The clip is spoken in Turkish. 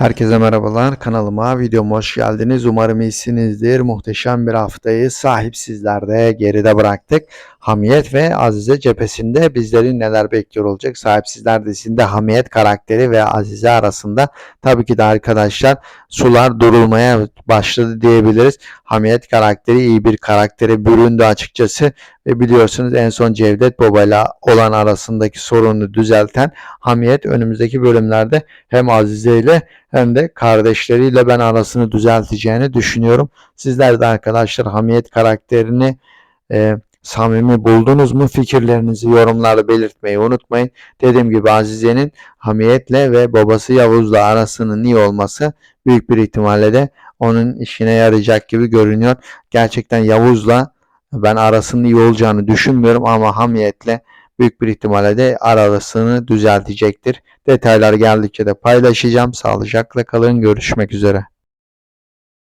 Herkese merhabalar. Kanalıma, videoma hoş geldiniz. Umarım iyisinizdir. Muhteşem bir haftayı sahipsizlerde geride bıraktık. Hamiyet ve Azize cephesinde bizleri neler bekliyor olacak? Sahipsizler dizisinde Hamiyet karakteri ve Azize arasında tabii ki de arkadaşlar sular durulmaya başladı diyebiliriz. Hamiyet karakteri iyi bir karaktere büründü açıkçası ve biliyorsunuz en son Cevdet Baba ile olan arasındaki sorunu düzelten Hamiyet önümüzdeki bölümlerde hem Azize ile hem de kardeşleriyle ben arasını düzelteceğini düşünüyorum. Sizler de arkadaşlar Hamiyet karakterini e, samimi buldunuz mu? Fikirlerinizi yorumlarda belirtmeyi unutmayın. Dediğim gibi Azize'nin Hamiyet'le ve babası Yavuz'la arasının iyi olması büyük bir ihtimalle de onun işine yarayacak gibi görünüyor. Gerçekten Yavuz'la ben arasının iyi olacağını düşünmüyorum ama Hamiyet'le büyük bir ihtimalle de arasını düzeltecektir. Detaylar geldikçe de paylaşacağım. Sağlıcakla kalın. Görüşmek üzere.